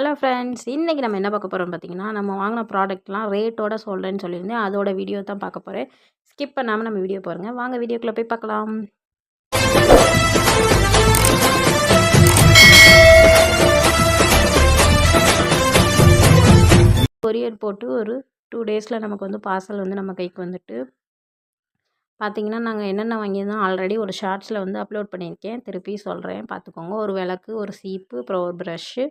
Hello friends இன்றைக்கி நம்ம என்ன பார்க்க போகிறோம் பார்த்திங்கன்னா நம்ம வாங்கின ப்ராடக்ட்லாம் ரேட்டோட சொல்கிறேன்னு சொல்லியிருந்தேன். அதோட வீடியோ தான் பார்க்க போகிறேன் ஸ்கிப் பண்ணாமல் நம்ம வீடியோ பாருங்கள் வாங்க வீடியோக்குள்ளே போய் பார்க்கலாம். கொரியர் போட்டு ஒரு டூ டேஸில் நமக்கு வந்து பார்சல் வந்து நம்ம கைக்கு வந்துட்டு பார்த்தீங்கன்னா நாங்கள் என்னென்ன வாங்கியிருந்தோம் ஆல்ரெடி ஒரு ஷார்ட்ஸில் வந்து அப்லோட் பண்ணியிருக்கேன். திருப்பி சொல்கிறேன் பார்த்துக்கோங்க. ஒரு விளக்கு ஒரு சீப்பு அப்புறம் ஒரு ப்ரஷ்ஷு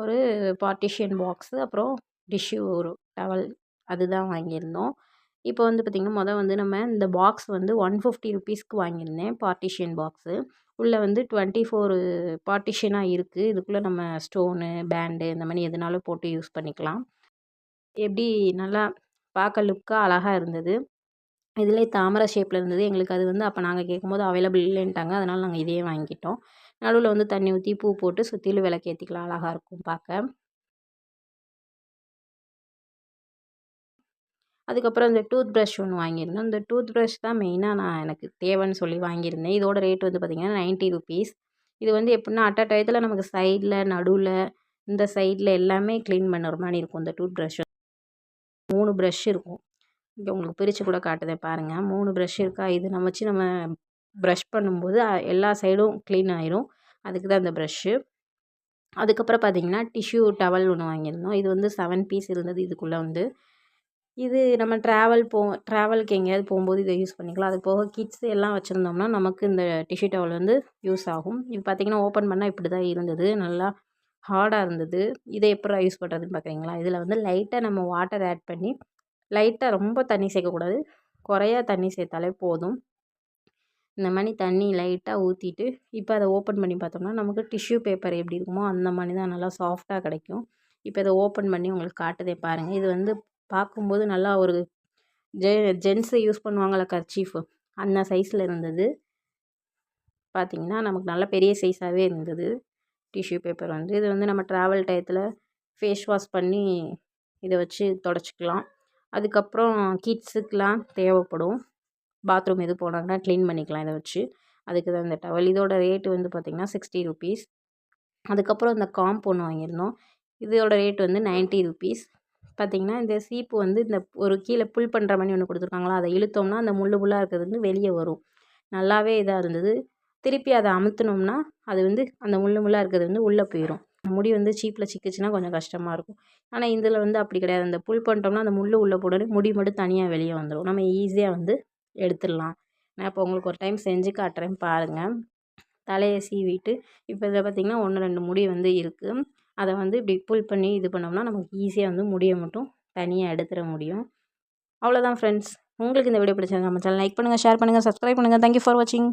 ஒரு பார்ட்டிஷியன் பாக்ஸு அப்புறம் டிஷ்யூ ஒரு டவல் அதுதான் வாங்கியிருந்தோம். இப்போ வந்து பார்த்திங்கன்னா மொதல் வந்து நம்ம இந்த பாக்ஸ் வந்து ஒன் ஃபிஃப்டி ருபீஸ்க்கு வாங்கியிருந்தேன் பார்ட்டிஷியன் பாக்ஸு உள்ளே வந்து டுவெண்ட்டி ஃபோர் பார்ட்டிஷியனாக இருக்குது இதுக்குள்ளே நம்ம ஸ்டோனு பேண்டு இந்த மாதிரி எதுனாலும் போட்டு யூஸ் பண்ணிக்கலாம். எப்படி நல்லா பார்க்க லுக்காக அழகாக இருந்தது. இதிலே தாமரை ஷேப்பில் இருந்தது. எங்களுக்கு அது வந்து அப்போ நாங்கள் கேட்கும்போது அவைலபிள் இல்லைன்ட்டாங்க. அதனால் நாங்கள் இதையே வாங்கிட்டோம். நடுவில் வந்து தண்ணி ஊற்றி பூ போட்டு சுற்றிலும் விளக்கேற்றிக்கலாம் அழகாக இருக்கும் பார்க்க. அதுக்கப்புறம் இந்த டூத் ப்ரஷ் ஒன்று வாங்கியிருந்தோம். இந்த டூத் ப்ரஷ் தான் மெயினாக நான் எனக்கு தேவைன்னு சொல்லி வாங்கியிருந்தேன். இதோட ரேட் வந்து பார்த்திங்கன்னா நைன்ட்டி ருபீஸ் இது வந்து எப்படின்னா அட் அ டயத்தில் நமக்கு சைடில் நடுவில் இந்த சைடில் எல்லாமே க்ளீன் பண்ணுற மாதிரி இருக்கும். இந்த டூத் ப்ரஷ் மூணு ப்ரஷ் இருக்கும். இங்கே உங்களுக்கு பிரித்து கூட காட்டுதேன் பாருங்கள் மூணு ப்ரஷ் இருக்கா? இது நம்ம வச்சு நம்ம ப்ரஷ் பண்ணும்போது எல்லா சைடும் க்ளீன் ஆயிரும். அதுக்கு தான் இந்த ப்ரஷ்ஷு அதுக்கப்புறம் பார்த்திங்கன்னா டிஷ்யூ டவல் ஒன்று வாங்கியிருந்தோம். இது வந்து செவன் பீஸ் இருந்தது இதுக்குள்ளே வந்து. இது நம்ம ட்ராவல் போ ட்ராவலுக்கு எங்கேயாவது போகும்போது இதை யூஸ் பண்ணிக்கலாம். அது போக கிட்ஸ் எல்லாம் வச்சுருந்தோம்னா நமக்கு இந்த டிஷ்யூ டவல் வந்து யூஸ் ஆகும். இது பார்த்திங்கன்னா ஓப்பன் பண்ணால் இப்படி தான் இருந்தது. நல்லா ஹார்டாக இருந்தது. இதை எப்படி யூஸ் பண்ணுறதுன்னு பார்க்குறீங்களா இதில் வந்து லைட்டாக நம்ம வாட்டர் ஆட் பண்ணி லைட்டாக ரொம்ப தண்ணி சேர்க்கக்கூடாது. குறையா தண்ணி சேர்த்தாலே போதும். இந்த மாதிரி தண்ணி லைட்டாக ஊற்றிட்டு இப்போ அதை ஓப்பன் பண்ணி பார்த்தோம்னா நமக்கு டிஷ்யூ பேப்பர் எப்படி இருக்குமோ அந்த மாதிரி தான் நல்லா சாஃப்டாக கிடைக்கும். இப்போ இதை ஓப்பன் பண்ணி உங்களுக்கு காட்டுதே பாருங்கள் இது வந்து பார்க்கும்போது நல்லா ஒரு ஜெ ஜென்ஸு யூஸ் பண்ணுவாங்கள்ல கர்ச்சீஃபு அந்த சைஸில் இருந்தது. பார்த்திங்கன்னா நமக்கு நல்ல பெரிய சைஸாகவே இருந்தது. டிஷ்யூ பேப்பர் வந்து. இது வந்து நம்ம ட்ராவல் டயத்தில் ஃபேஸ் வாஷ் பண்ணி இதை வச்சு தொடச்சிக்கலாம். அதுக்கப்புறம் கிட்ஸுக்கெலாம் தேவைப்படும். பாத்ரூம் எது போனாங்கன்னா க்ளீன் பண்ணிக்கலாம் இதை வச்சு. அதுக்கு தான் இந்த டவல். இதோட ரேட்டு வந்து பார்த்திங்கன்னா சிக்ஸ்டி ருபீஸ். அதுக்கப்புறம் இந்த காம்ப் ஒன்று வாங்கியிருந்தோம். இதோட ரேட் வந்து நைன்ட்டி ருபீஸ். பார்த்திங்கன்னா இந்த சீப்பு வந்து இந்த ஒரு கீழே புல் பண்ணுற மாதிரி ஒன்று கொடுத்துருக்காங்களா அதை இழுத்தோம்னா அந்த முள் முள்ளாக இருக்கிறது வந்து வெளியே வரும். நல்லாவே இதாக இருந்தது. திருப்பி அதை அமுத்துனோம்னா அது வந்து அந்த முள் முள்ளாக இருக்கிறது வந்து உள்ளே போயிடும் முடி வந்து சீப்பில் சிக்கிச்சுன்னா கொஞ்சம் கஷ்டமாக இருக்கும். ஆனால் இதில் வந்து அப்படி கிடையாது. அந்த புல் பண்ணிட்டோம்னா அந்த முள் உள்ளே போடனே முடி மட்டும் தனியாக வெளியே வந்துடும் நம்ம ஈஸியாக வந்து எடுத்துடலாம். நான் இப்போ உங்களுக்கு ஒரு டைம் செஞ்சு காட்டுறேன். பாருங்கள் தலையை சீவிட்டு இப்போ இதில் பார்த்திங்கன்னா ஒன்று ரெண்டு முடி வந்து இருக்குது அதை வந்து இப்படி புல் பண்ணி இது பண்ணோம்னா நமக்கு ஈஸியாக வந்து முடியை மட்டும் தனியாக எடுத்துட முடியும். அவ்வளோதான் ஃப்ரெண்ட்ஸ் உங்களுக்கு இந்த வீடியோ பிடிச்சிருந்தா நம்ம சேனல் லைக் பண்ணுங்கள் ஷேர் பண்ணுங்கள் சப்ஸ்கிரைப் பண்ணுங்கள் தேங்க்யூ ஃபார் வாட்சிங்